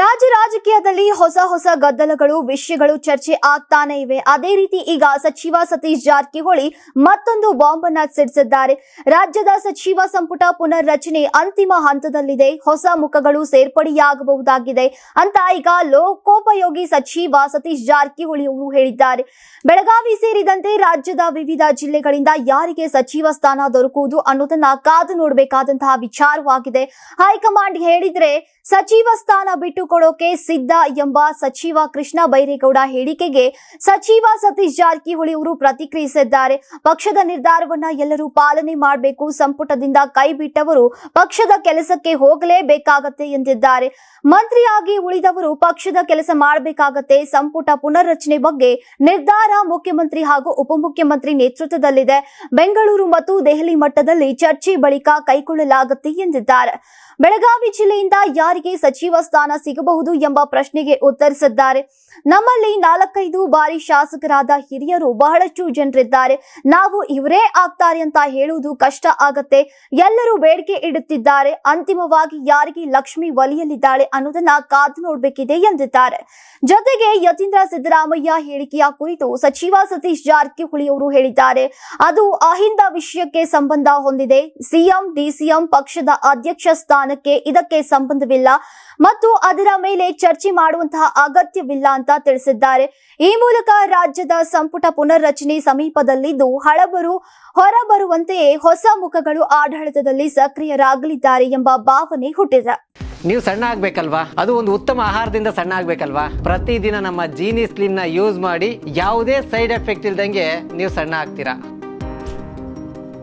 ರಾಜ್ಯ ರಾಜಕೀಯದಲ್ಲಿ ಹೊಸ ಹೊಸ ಗದ್ದಲಗಳು, ವಿಷಯಗಳು ಚರ್ಚೆ ಆಗ್ತಾನೆ ಇವೆ. ಅದೇ ರೀತಿ ಈಗ ಸಚಿವ ಸತೀಶ್ ಜಾರಕಿಹೊಳಿ ಮತ್ತೊಂದು ಬಾಂಬ್ ಅನ್ನ ಸಿಡಿಸಿದ್ದಾರೆ. ರಾಜ್ಯದ ಸಚಿವ ಸಂಪುಟ ಪುನರ್ರಚನೆ ಅಂತಿಮ ಹಂತದಲ್ಲಿದೆ. ಹೊಸ ಮುಖಗಳು ಸೇರ್ಪಡೆಯಾಗಬಹುದಾಗಿದೆ ಅಂತ ಈಗ ಲೋಕೋಪಯೋಗಿ ಸಚಿವ ಸತೀಶ್ ಜಾರಕಿಹೊಳಿ ಅವರು ಹೇಳಿದ್ದಾರೆ. ಬೆಳಗಾವಿ ಸೇರಿದಂತೆ ರಾಜ್ಯದ ವಿವಿಧ ಜಿಲ್ಲೆಗಳಿಂದ ಯಾರಿಗೆ ಸಚಿವ ಸ್ಥಾನ ದೊರಕುವುದು ಅನ್ನೋದನ್ನ ಕಾದು ನೋಡಬೇಕಾದಂತಹ ವಿಚಾರವಾಗಿದೆ. ಹೈಕಮಾಂಡ್ ಹೇಳಿದ್ರೆ ಸಚಿವ ಸ್ಥಾನ ಬಿಟ್ಟುಕೊಡೋಕೆ ಸಿದ್ಧ ಎಂಬ ಸಚಿವ ಕೃಷ್ಣ ಬೈರೇಗೌಡ ಹೇಳಿಕೆಗೆ ಸಚಿವ ಸತೀಶ್ ಜಾರಕಿಹೊಳಿ ಅವರು ಪ್ರತಿಕ್ರಿಯಿಸಿದ್ದಾರೆ. ಪಕ್ಷದ ನಿರ್ಧಾರವನ್ನ ಎಲ್ಲರೂ ಪಾಲನೆ ಮಾಡಬೇಕು, ಸಂಪುಟದಿಂದ ಕೈ ಬಿಟ್ಟವರು ಪಕ್ಷದ ಕೆಲಸಕ್ಕೆ ಹೋಗಲೇಬೇಕಾಗತ್ತೆ ಎಂದಿದ್ದಾರೆ. ಮಂತ್ರಿಯಾಗಿ ಉಳಿದವರು ಪಕ್ಷದ ಕೆಲಸ ಮಾಡಬೇಕಾಗತ್ತೆ, ಸಂಪುಟ ಪುನರ್ರಚನೆ ಬಗ್ಗೆ ನಿರ್ಧಾರ ಮುಖ್ಯಮಂತ್ರಿ ಹಾಗೂ ಉಪಮುಖ್ಯಮಂತ್ರಿ ನೇತೃತ್ವದಲ್ಲಿದೆ. ಬೆಂಗಳೂರು ಮತ್ತು ದೆಹಲಿ ಮಟ್ಟದಲ್ಲಿ ಚರ್ಚೆ ಬಳಿಕ ಕೈಗೊಳ್ಳಲಾಗುತ್ತೆ ಎಂದಿದ್ದಾರೆ. ಬೆಳಗಾವಿ ಜಿಲ್ಲೆಯಿಂದ ಯಾರಿಗೆ ಸಚಿವ ಸ್ಥಾನ ಸಿಗಬಹುದು ಎಂಬ ಪ್ರಶ್ನೆಗೆ ಉತ್ತರಿಸಿದ್ದಾರೆ ನಮ್ಮಲ್ಲಿ ನಾಲ್ಕೈದು ಬಾರಿ ಶಾಸಕರಾದ ಹಿರಿಯರು ಬಹಳಷ್ಟು ಜನರಿದ್ದಾರೆ. ನಾವು ಇವರೇ ಆಗ್ತಾರೆ ಅಂತ ಹೇಳುವುದು ಕಷ್ಟ ಆಗತ್ತೆ. ಎಲ್ಲರೂ ಬೇಡಿಕೆ ಇಡುತ್ತಿದ್ದಾರೆ. ಅಂತಿಮವಾಗಿ ಯಾರಿಗೆ ಲಕ್ಷ್ಮಿ ಒಲಿಯಲಿದ್ದಾಳೆ ಅನ್ನೋದನ್ನ ಕಾದು ನೋಡಬೇಕಿದೆ ಎಂದಿದ್ದಾರೆ. ಜೊತೆಗೆ ಯತೀಂದ್ರ ಸಿದ್ದರಾಮಯ್ಯ ಹೇಳಿಕೆಯ ಕುರಿತು ಸಚಿವ ಸತೀಶ್ ಜಾರಕಿಹೊಳಿ ಅವರು ಹೇಳಿದ್ದಾರೆ. ಅದು ಅಹಿಂದ ವಿಷಯಕ್ಕೆ ಸಂಬಂಧ ಹೊಂದಿದೆ. ಸಿಎಂ, ಡಿಸಿಎಂ ಪಕ್ಷದ ಅಧ್ಯಕ್ಷ ಸ್ಥಾನಕ್ಕೆ ಇದಕ್ಕೆ ಸಂಬಂಧವಿಲ್ಲ. ಮತ್ತು ಅದರ ಮೇಲೆ ಚರ್ಚೆ ಮಾಡುವಂತಹ ಅಗತ್ಯವಿಲ್ಲ ಅಂತ ತಿಳಿಸಿದ್ದಾರೆ. ಈ ಮೂಲಕ ರಾಜ್ಯದ ಸಂಪುಟ ಪುನರ್ರಚನೆ ಸಮೀಪದಲ್ಲಿದ್ದು ಹಳಬರು ಹೊರಬರುವಂತೆಯೇ ಹೊಸ ಮುಖಗಳು ಆಡಳಿತದಲ್ಲಿ ಸಕ್ರಿಯರಾಗಲಿದ್ದಾರೆ ಎಂಬ ಭಾವನೆ ಹುಟ್ಟಿದೆ. ನೀವು ಸಣ್ಣ ಆಗ್ಬೇಕಲ್ವಾ? ಅದು ಒಂದು ಉತ್ತಮ ಆಹಾರದಿಂದ ಸಣ್ಣ ಆಗ್ಬೇಕಲ್ವಾ? ಪ್ರತಿದಿನ ನಮ್ಮ ಜೀನಿ ಸ್ಲಿಮ್ನ ಯೂಸ್ ಮಾಡಿ ಯಾವುದೇ ಸೈಡ್ ಎಫೆಕ್ಟ್ ಇಲ್ದಂಗೆ ನೀವು ಸಣ್ಣ ಆಗ್ತೀರಾ?